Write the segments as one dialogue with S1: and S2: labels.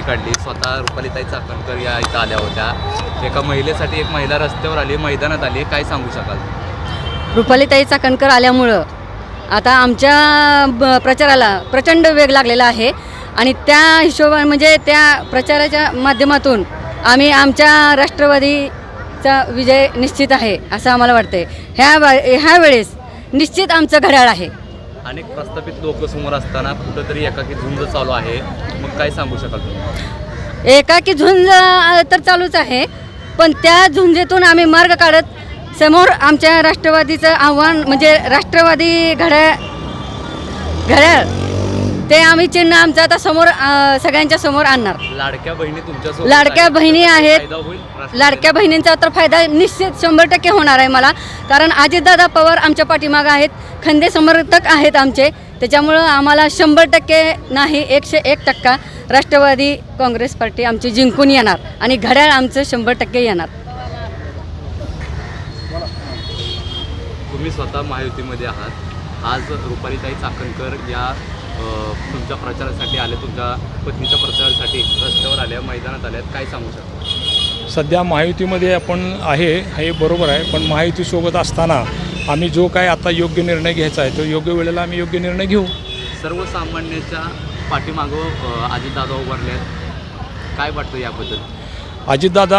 S1: काढली. स्वतः रुपालीताई चाकणकर या इथं आल्या होत्या. एका महिलेसाठी एक महिला रस्त्यावर आली मैदानात आली. काय सांगू शकाल?
S2: रुपालीताई चाकणकर आल्यामुळं आता आमच्या ब- प्रचाराला प्रचंड वेग लागलेला आहे. आणि त्या हिशोबा म्हणजे त्या प्रचाराच्या माध्यमातून आम्ही आमच्या राष्ट्रवादीचा विजय निश्चित आहे असं आम्हाला वाटतंय. ह्या ह्या वेळेस निश्चित आमचं घड्याळ आहे.
S1: अनेक प्रस्थापित लोक समोर असताना कुठंतरी एकाकी झुंज चालू आहे. मग काय सांगू शकाल तुम्ही?
S2: एकाकी झुंज तर चालूच आहे. पण त्या झुंजेतून आम्ही मार्ग काढत समोर आमच्या राष्ट्रवादीचं आव्हान म्हणजे राष्ट्रवादी घड्या घड्याळ ते आम्ही चिन्ह आमचं आता समोर अ, सगळ्यांच्या समोर आणणार.
S1: लाडक्या बहिणी तुमच्या
S2: लाडक्या बहिणी आहेत. लाडक्या बहिणींचा तर फायदा निश्चित शंभर टक्के होणार आहे मला. कारण अजितदादा पवार आमच्या पाठीमागं आहेत. खंदे समर्थक आहेत आमचे. त्याच्यामुळं आम्हाला शंभर टक्के नाही एकशे एक टक्का राष्ट्रवादी काँग्रेस पार्टी आमची जिंकून येणार. आणि घड्याळ आमचं शंभर टक्के येणार.
S1: तुम्ही स्वतः महायुतीमध्ये आहात. आज रुपालीताई चाकणकर या तुमच्या प्रचारासाठी आले तुमच्या पत्नीच्या प्रचारासाठी रस्त्यावर आल्या मैदानात आल्यात काय सांगू शकता?
S3: सध्या महायुतीमध्ये आपण आहे हे बरोबर आहे पण महायुतीसोबत असताना आम्ही जो काय आता योग्य निर्णय घ्यायचा आहे तो योग्य वेळेला आम्ही योग्य निर्णय घेऊ.
S1: सर्वसामान्याच्या पाठीमागं अ, अजितदादा उभारले आहेत. काय वाटतं याबद्दल?
S3: अजितदादा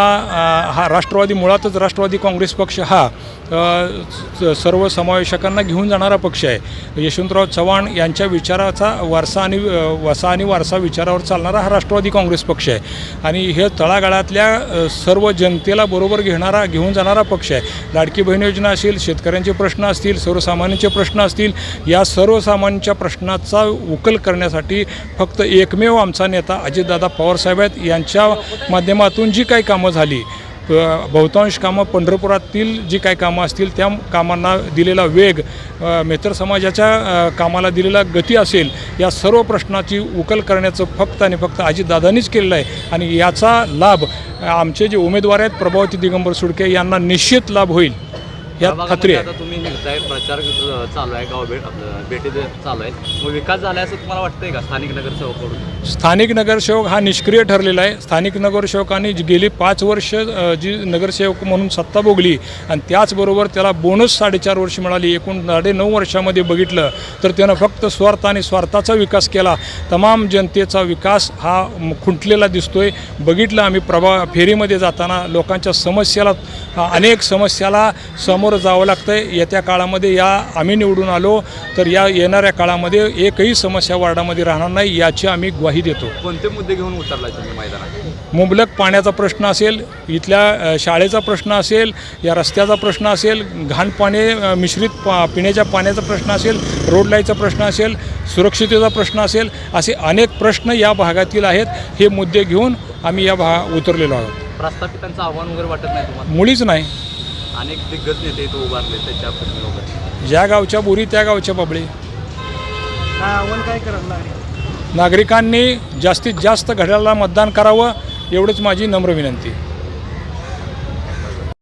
S3: हा राष्ट्रवादी मुळातच राष्ट्रवादी काँग्रेस पक्ष हा स- सर्व समावेशकांना घेऊन जाणारा पक्ष आहे. यशवंतराव चव्हाण यांच्या विचाराचा वारसा आणि वसा आणि वारसा विचारावर चालणारा हा राष्ट्रवादी काँग्रेस पक्ष आहे. आणि हे तळागाळातल्या सर्व जनतेला बरोबर घेणारा घेऊन जाणारा पक्ष आहे. लाडकी बहीण योजना असेल शेतकऱ्यांचे प्रश्न असतील सर्वसामान्यांचे प्रश्न असतील या सर्वसामान्यांच्या प्रश्नाचा उकल करण्यासाठी फक्त एकमेव आमचा नेता अजितदादा पवारसाहेब आहेत. यांच्या माध्यमातून जी काही कामं झाली बहुतांश कामं पंढरपुरातील जी काही कामं असतील त्या कामांना दिलेला वेग मेत्र समाजाच्या कामाला दिलेला गती असेल या सर्व प्रश्नाची उकल करण्याचं फक्त आणि फक्त अजितदादांनीच केलेलं आहे. आणि याचा लाभ आमचे जे उमेदवार आहेत प्रभावती दिगंबर सुडके यांना निश्चित लाभ होईल. यात खात्री आहे.
S1: आता तुम्ही निघताय प्रचार चालू आहे गाव भेट आपलं भेटी चालू आहे. मग विकास झाला असं तुम्हाला वाटतंय का स्थानिक नगरसेवकडून
S3: स्थानिक नगरसेवक हा निष्क्रिय ठरलेला आहे. स्थानिक नगरसेवकांनी जी गेली पाच वर्ष जी नगरसेवक म्हणून सत्ता भोगली आणि त्याचबरोबर त्याला बोनस साडेचार वर्ष मिळाली. एकूण साडे नऊ वर्षामध्ये बघितलं तर त्यानं फक्त स्वार्थ आणि स्वार्थाचा विकास केला. तमाम जनतेचा विकास हा खुंटलेला दिसतोय. बघितलं आम्ही प्रभा फेरीमध्ये जाताना लोकांच्या समस्याला अनेक समस्याला समोर जावं लागतंय. येत्या काळामध्ये या आम्ही निवडून आलो तर या येणाऱ्या काळामध्ये एकही समस्या वार्डामध्ये राहणार नाही याची आम्ही ग्वाही देतो.
S1: कोणते मुद्दे घेऊन तुम्ही मैदानात?
S3: मुबलक पाण्याचा प्रश्न असेल इथल्या शाळेचा प्रश्न असेल या रस्त्याचा प्रश्न असेल घाण पाणी मिश्रित पा पिण्याच्या पाण्याचा प्रश्न असेल रोड लाईटचा प्रश्न असेल सुरक्षितेचा प्रश्न असेल असे अनेक प्रश्न या भागातील आहेत. हे मुद्दे घेऊन आम्ही या भा उतरलेलो आहोत.
S1: प्रस्थापितांचं आव्हान वगैरे वाटत नाही
S3: मुळीच नाही.
S1: अनेक दिग्गज नेते इथं उभारले त्याच्या वगैरे.
S3: ज्या गावच्या बोरी त्या गावच्या बाबळी.
S4: काय आव्हान काय लागले
S3: नागरिकांनी जास्तीत जास्त घड्याळाला मतदान करावं एवढंच माझी नम्र विनंती.